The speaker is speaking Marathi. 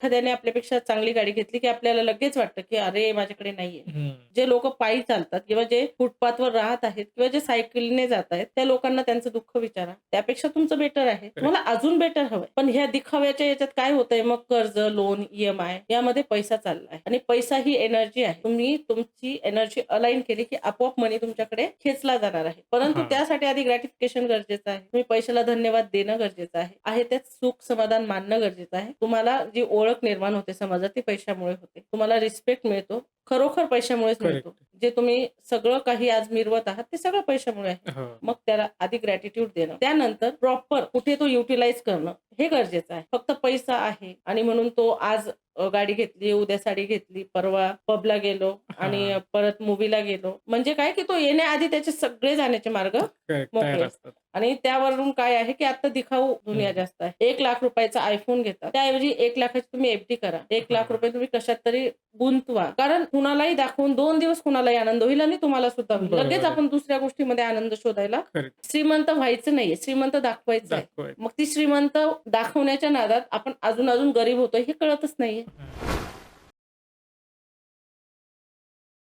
एखाद्याने आपल्यापेक्षा चांगली गाडी घेतली की आपल्याला लगेच वाटतं की अरे माझ्याकडे नाहीये. जे लोक पायी चालतात किंवा जे फुटपाथवर राहत आहेत किंवा जे सायकलने जात आहेत त्या लोकांना त्यांचं दुःख विचारा. त्यापेक्षा तुमचं बेटर आहे. तुम्हाला अजून बेटर हवंय. पण ह्या दिखाव्याच्या याच्यात काय होतंय? मग कर्ज लोन ईएमआय यामध्ये पैसा चाललाय आणि पैसा ही एनर्जी आहे. तुम्ही तुमची एनर्जी अलाइन केली की आपोआप मनी तुमच्याकडे खेचला जाणार आहे. परंतु. त्यासाठी आधी ग्रॅटिफिकेशन गरजेचं आहे. तुम्ही पैशाला धन्यवाद देणं गरजेचं आहे. आहे त्यात सुख समाधान मानणं गरजेचं आहे. तुम्हाला जी ओळख निर्माण होते समाजात ती पैशामुळे होते तुम्हाला रिस्पेक्ट मिळतो खरोखर पैशामुळेच. मिळतो जे तुम्ही सगळं काही आज मिरवत आहात ते सगळं पैशामुळे आहे हो. मग त्याला आधी ग्रॅटिट्यूड देणं त्यानंतर प्रॉपर कुठे तो युटिलाइज करणं हे गरजेचं आहे फक्त पैसा आहे आणि म्हणून तो आज गाडी घेतली उद्या साडी घेतली परवा पबला गेलो आणि. परत मूवीला गेलो म्हणजे काय की तो येण्याआधी त्याचे सगळे जाण्याचे मार्ग. मोकळे. असतात आणि त्यावरून काय आहे की आता दिखाऊ दुनिया. जास्त आहे एक लाख रुपयाचा आयफोन घेता त्याऐवजी एक लाखाची तुम्ही एफडी करा एक लाख. रुपये तुम्ही कशात तरी गुंतवा कारण कुणालाही दाखवून दोन दिवस कुणालाही आनंद होईल आणि तुम्हाला सुद्धा होईल लगेच. आपण दुसऱ्या गोष्टीमध्ये आनंद शोधायला. श्रीमंत व्हायचं नाहीये श्रीमंत दाखवायचं आहे मग ती श्रीमंत दाखवण्याच्या नादात आपण अजून अजून गरीब होतोय हे कळतच नाहीये.